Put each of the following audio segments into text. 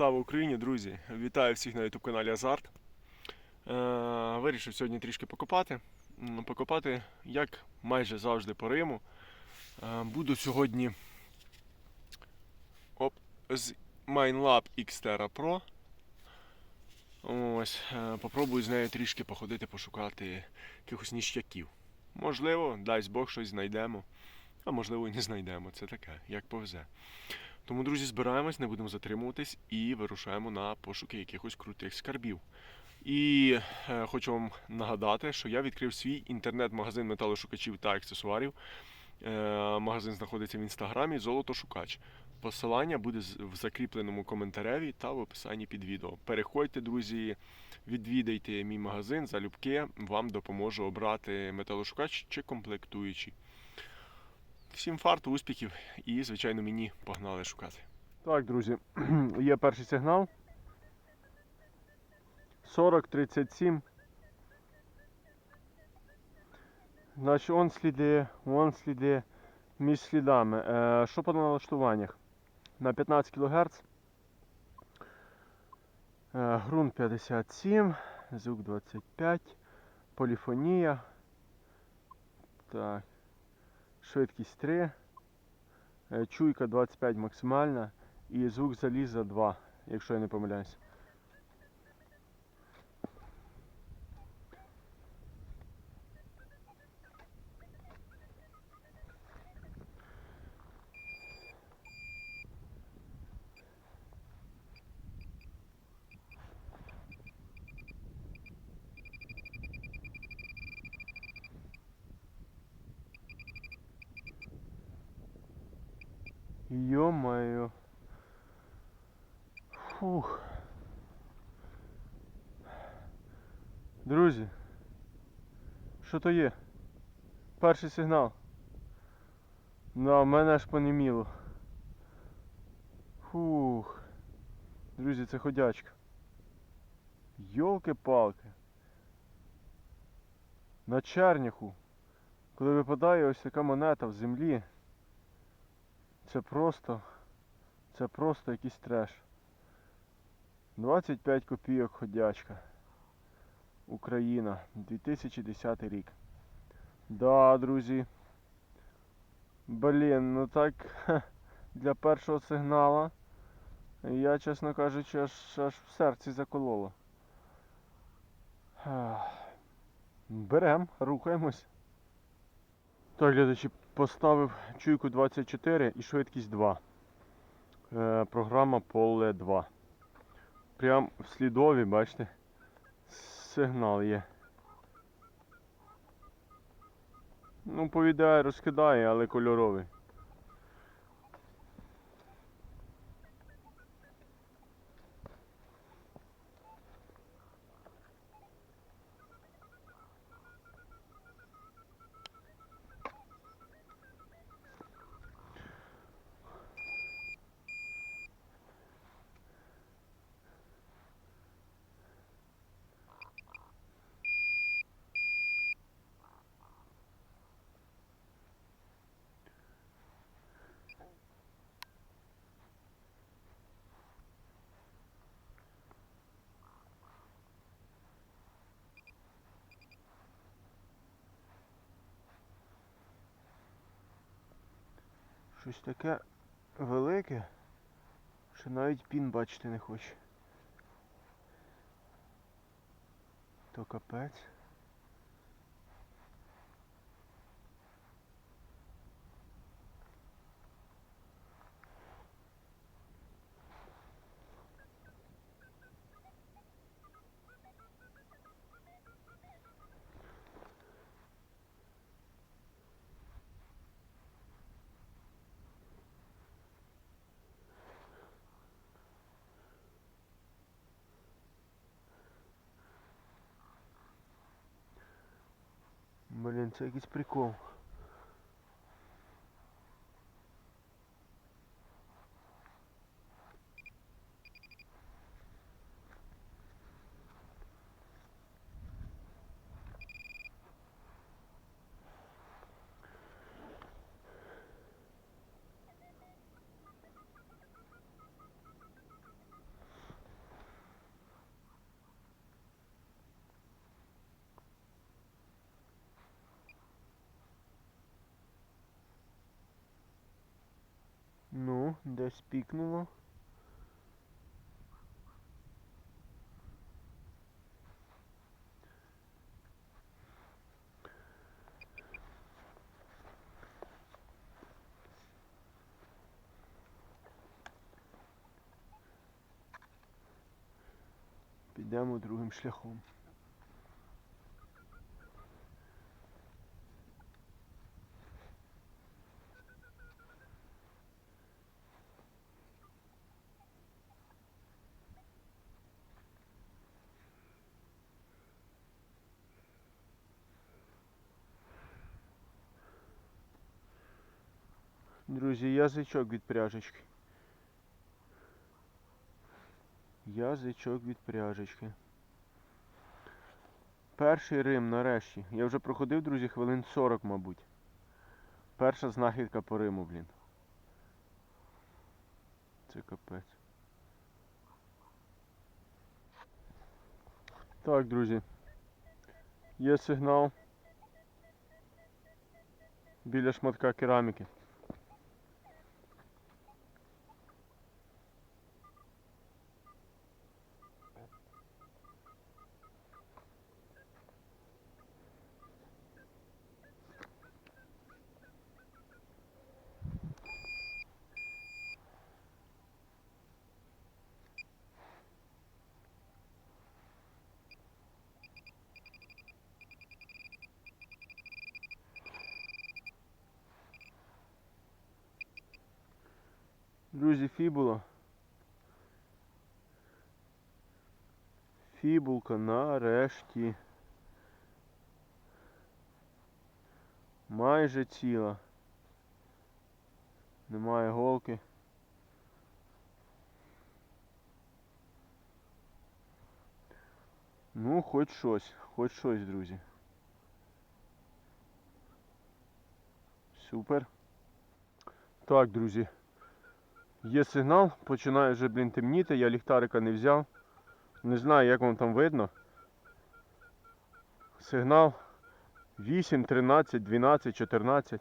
Слава Україні, друзі! Вітаю всіх на YouTube каналі Азарт. Е, вирішив сьогодні трішки покопати. Покопати, як майже завжди по Риму. Е, буду сьогодні оп, з MineLab Xterra Pro. Ось, е, попробую з нею трішки походити, пошукати якихось ніштяків. Можливо, дасть Бог щось знайдемо, а можливо і не знайдемо. Це таке, як повезе. Тому, друзі, збираємось, не будемо затримуватись і вирушаємо на пошуки якихось крутих скарбів. І е, хочу вам нагадати, що я відкрив свій інтернет-магазин металошукачів та аксесуарів. Е, магазин знаходиться в інстаграмі Золотошукач. Посилання буде в закріпленому коментареві та в описанні під відео. Переходьте, друзі, відвідайте мій магазин, залюбки вам допоможу обрати металошукач чи комплектуючий. Всім фарту, успіхів і, звичайно, мені погнали шукати. Так, друзі, є перший сигнал. 40-37. Значить, он сліди, он сліди між слідами. Е, що по налаштуваннях? На 15 кГц. Грунт 57, звук 25, поліфонія. Так. Швидкість 3, е, чуйка 25 максимальна і звук заліза 2, якщо я не помиляюсь. Ё-моё. Фух. Друзі. Що то є? Перший сигнал. Да, в мене аж понеміло. Фух. Друзі, це ходячка. Йолки-палки. На черняху. Коли випадає ось така монета в землі. Це просто. Це просто якийсь треш. 25 копійок ходячка. Україна. 2010 рік. Да, друзі. Блін, ну так для першого сигнала. Я, чесно кажучи, аж, аж в серці закололо. Берем, рухаємось. Так, глядачі, поставив чуйку 24 і швидкість 2. Е, програма Поле 2. Прям в слідові, бачите, сигнал є. Ну, повідає, розкидає, але кольоровий. Щось таке велике, що навіть пін бачити не хоче. То капець. Блін, це якийсь прикол. Десь пікнуло. Підемо другим шляхом. Друзі, язичок від пряжечки. Язичок від пряжечки. Перший Рим нарешті. Я вже проходив, друзі, хвилин 40, мабуть. Перша знахідка по Риму, блін. Це капець. Так, друзі. Є сигнал біля шматка кераміки. Друзі, фібула. Фібулка нарешті. Майже ціла. Немає голки. Ну, хоч щось, хоч щось, друзі. Супер. Так, друзі. Є сигнал, починає вже, блін, темніти, я ліхтарика не взяв. Не знаю, як вам там видно. Сигнал 8, 13, 12, 14.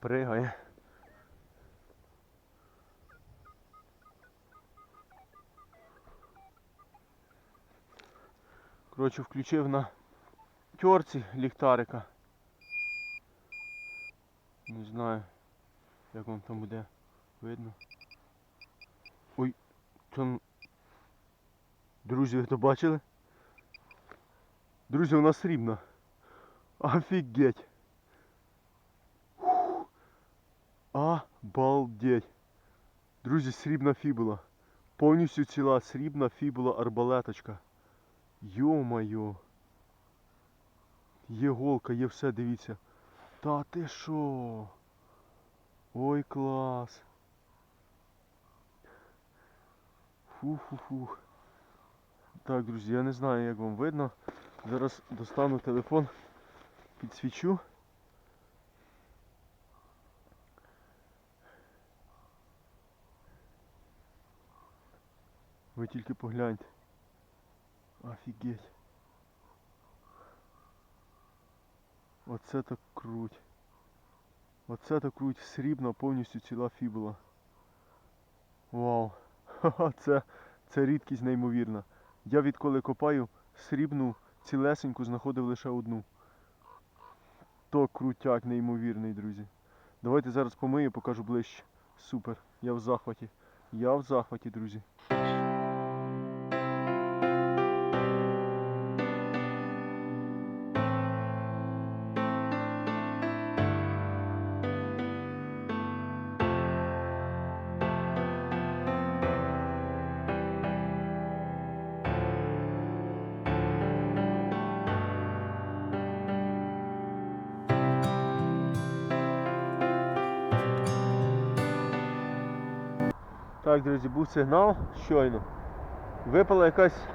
Пригає. Коротше, включив на тьорці ліхтарика. Не знаю, як вам там буде видно. Ой, там. Друзі, ви то бачили? Друзі, у нас срібна. Офігеть. Обалдеть. Друзі, срібна фібула. Повністю ціла срібна фібула арбалеточка. Йо-майо. Є голка, є все, дивіться. Та ти що? Ой, клас. Фу-фу-фу. Так, друзі, я не знаю, як вам видно. Зараз достану телефон, підсвічу. Ви тільки погляньте. Офігеть. Оце так круть. Оце так круть. Срібна повністю ціла фібула. Вау. Це, це рідкість неймовірна. Я відколи копаю срібну цілесеньку знаходив лише одну. То крутяк неймовірний, друзі. Давайте зараз помию, покажу ближче. Супер. Я в захваті. Я в захваті, друзі. Друзі, був сигнал щойно. Випала якась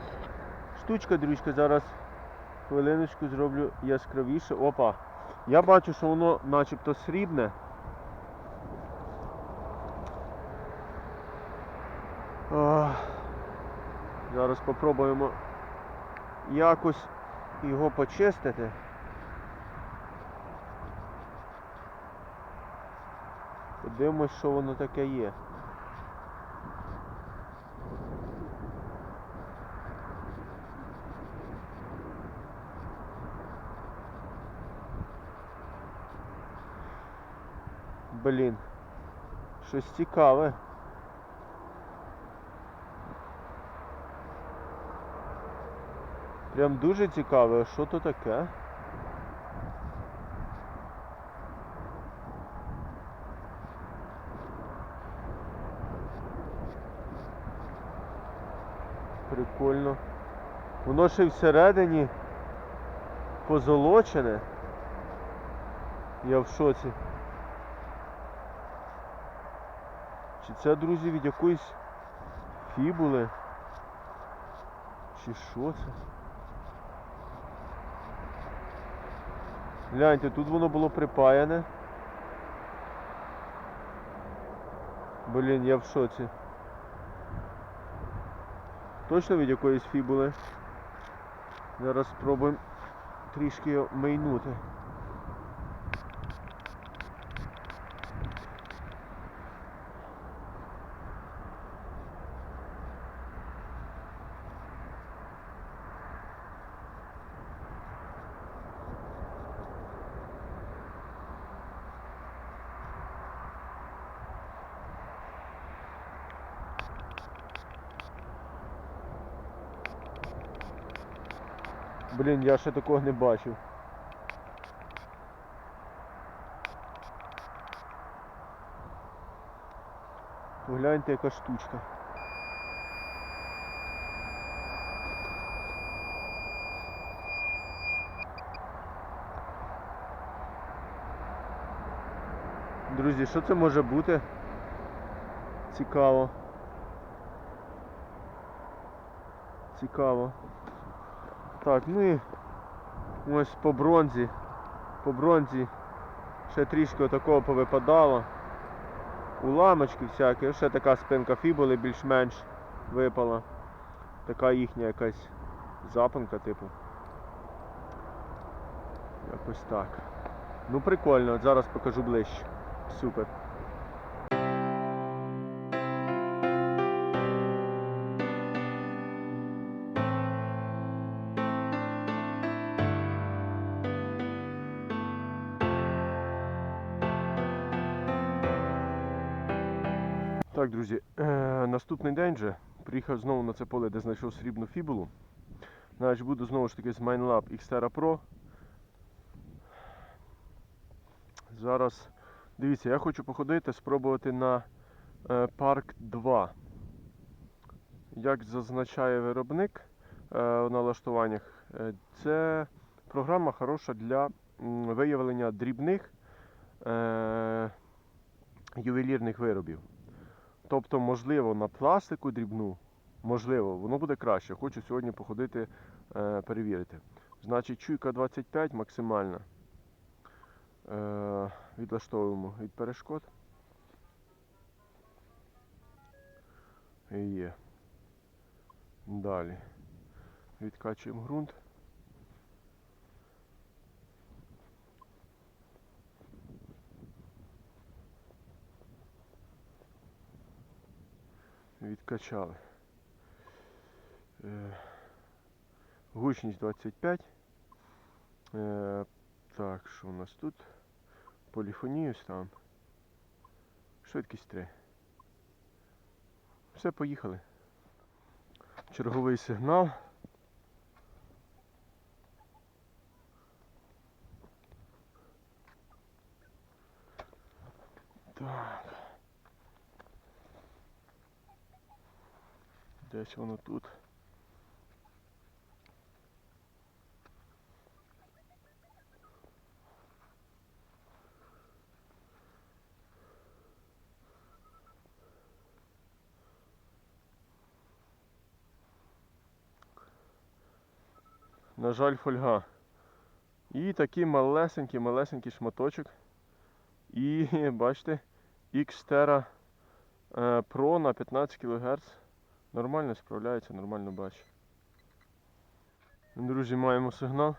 штучка, друзька, зараз хвилиночку зроблю яскравіше. Опа. Я бачу, що воно начебто срібне. Ах. Зараз спробуємо якось його почистити. Подивимось, що воно таке є. Блін. Щось цікаве. Прям дуже цікаве, а що то таке? Прикольно. Воно ще всередині позолочене. Я в шоці. Чи це, друзі, від якоїсь фібули? Чи що це? Гляньте, тут воно було припаяне. Блін, я в шоці. Точно від якоїсь фібули. Зараз спробуємо трішки його Блін, я ще такого не бачив. Погляньте, яка штучка. Друзі, що це може бути? Цікаво. Цікаво. Так, ну і ось по бронзі. По бронзі ще трішки отакого повипадало. Уламочки всякі, ще така спинка фібули більш-менш випала. Така їхня якась запанка, типу. Якось так. Ну прикольно, от зараз покажу ближче. Супер. Так, друзі, е, наступний день же приїхав знову на це поле, де знайшов срібну фібулу. Значить, буду знову ж таки з MineLab Xterra Pro. Зараз, дивіться, я хочу походити, спробувати на е, Park 2. Як зазначає виробник е, в налаштуваннях, е, це програма хороша для виявлення дрібних е, ювелірних виробів. Тобто, можливо, на пластику дрібну, можливо, воно буде краще. Хочу сьогодні походити, е, перевірити. Значить, чуйка 25 максимальна. Е, відлаштовуємо від перешкод. І Є. Далі. Відкачуємо ґрунт. Відкачали. Е, Гучність 25. Е, так, що у нас тут? Поліфонію там. Швидкість 3. Все, поїхали. Черговий сигнал. Десь воно тут. На жаль, фольга. І такий малесенький, малесенький шматочок. І бачите, Xterra е, Pro на 15 кГц. Нормально справляється, нормально бачить. Друзі, маємо сигнал.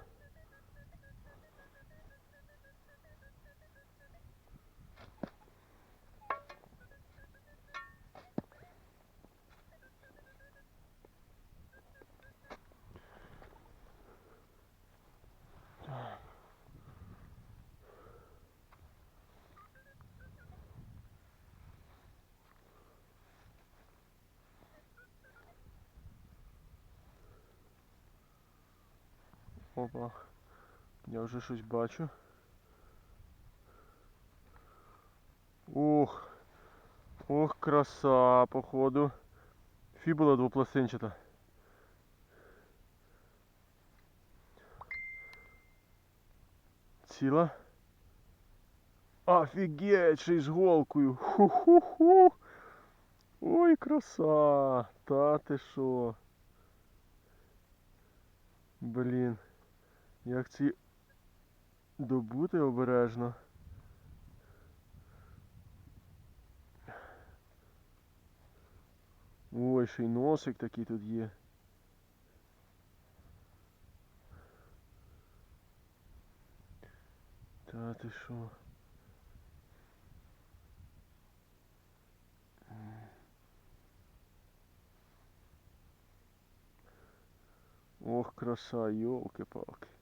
Опа. Я вже щось бачу. Ух. Ох, краса, походу. Фібула двопластинчата. Ціла. Офігеть, ще й з голкою. Ху-ху-ху. Ой, краса. Та ти що? Блін. Як ці добути обережно. Ой, ще й носик такий тут є. Та ти що? Ох, краса, йолки-палки.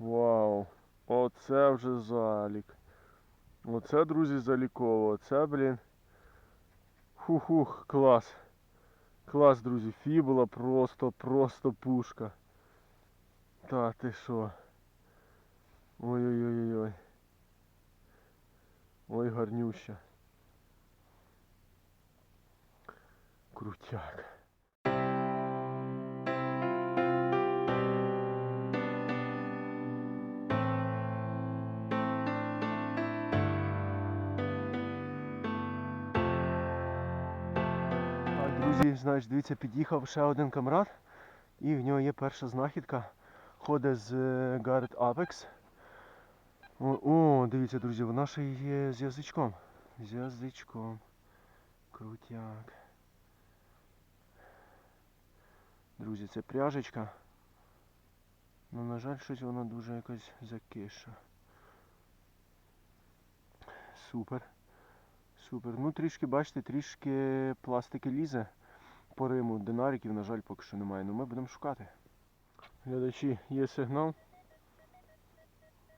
Вау, оце вже залік. Оце, друзі, заліково. Оце, блін. Хух-хух, клас. Клас, друзі. Фібула просто, просто пушка. Та ти що? Ой-ой-ой-ой. Ой, гарнюща. Крутяк. Друзі, значить, дивіться, під'їхав ще один камрад, і в нього є перша знахідка. Ходить з е, Garrett Apex. О, дивіться, друзі, вона ще є з язичком. З язичком. Крутяк. Друзі, це пряжечка. Ну, на жаль, щось вона дуже якась закиша. Супер. Супер. Ну трішки, бачите, трішки пластики лізе по риму. Динариків, на жаль, поки що немає. Ну ми будемо шукати. Глядачі, є сигнал.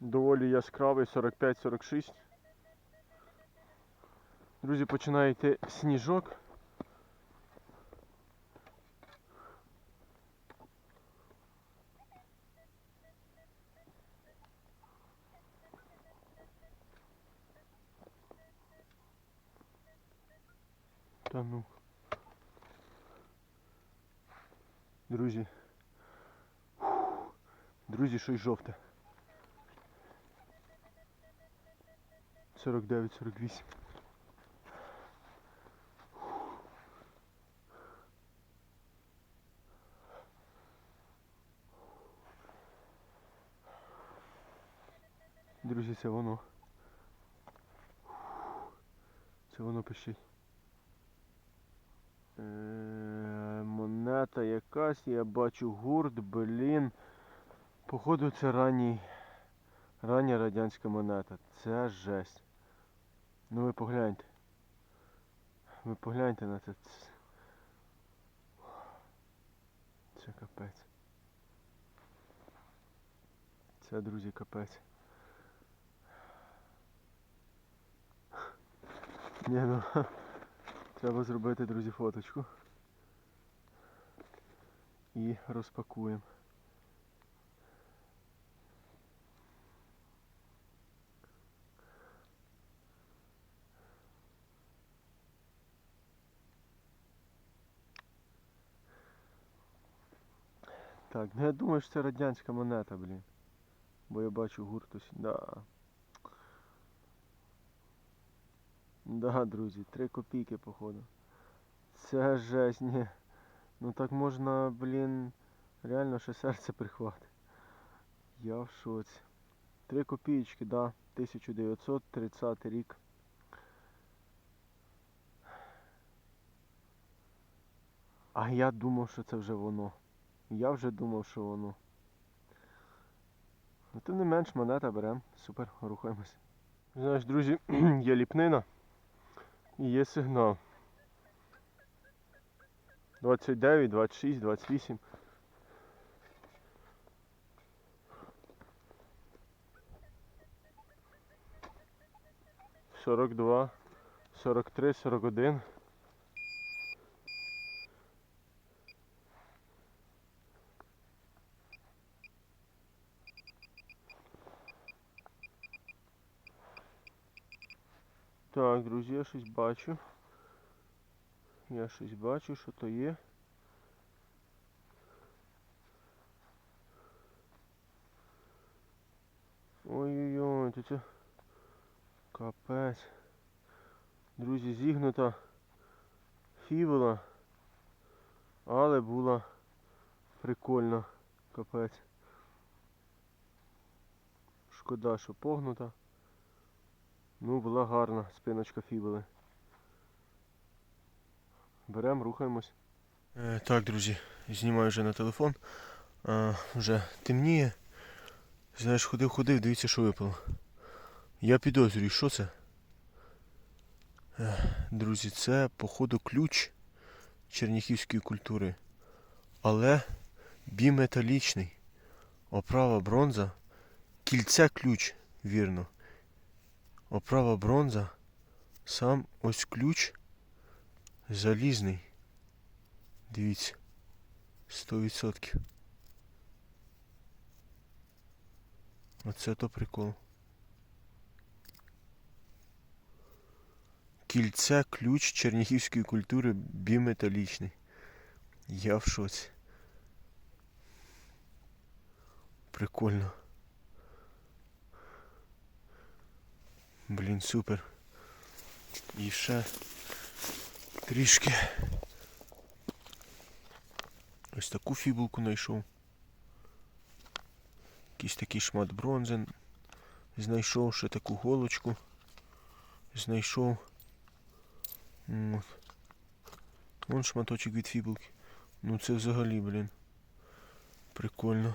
Доволі яскравий 45-46. Друзі, починає йти сніжок. Та ну. Друзі. Друзі, щось жовте. 49-48. Друзі, це воно. Це воно пищить. Монета якась, я бачу гурт, блін. Походу це ранній, рання радянська монета. Це жесть. Ну ви погляньте. Ви погляньте на. Це, це капець. Це, друзі, капець. Ні, ну. Треба зробити, друзі, фоточку. І розпакуємо. Так, ну я думаю, що це радянська монета, блін. Бо я бачу гуртусь. Да. Да, друзі, 3 копійки, походу. Це жесть, ні. Ну так можна, блін, реально ще серце прихватить. Я в шоці. 3 копійки, да, 1930 рік. А я думав, що це вже воно. Я вже думав, що воно. Ну тим не менш монета беремо. Супер, рухаємось. Знаєш, друзі, є ліпнина і є сигнал. 29, 26, 28. Сорок два, сорок три, сорок один. Так, друзі, я щось бачу. Я щось бачу, що то є. Ой-ой-ой, це капець. Друзі, зігнута фібула, але була прикольна. Капець. Шкода, що погнута. Ну, була гарна спиночка фібули. Беремо, рухаємось. Е, так, друзі, знімаю вже на телефон. А, вже темніє. Знаєш, ходив, ходив, дивіться, що випало. Я підозрюю, що це? Е, Друзі, це, походу, ключ черніхівської культури. Але біметалічний. Оправа бронза. Кільце ключ, вірно. Оправа бронза. Сам ось ключ залізний. Дивіться. 100%. Оце то прикол. Кільце ключ черніхівської культури біметалічний. Я в шоці. Прикольно. Блін, супер. І ще трішки. Ось таку фібулку знайшов. Якийсь такий шмат бронзи. Знайшов ще таку голочку. Знайшов. От. Вон шматочок від фібулки. Ну це взагалі, блін. Прикольно.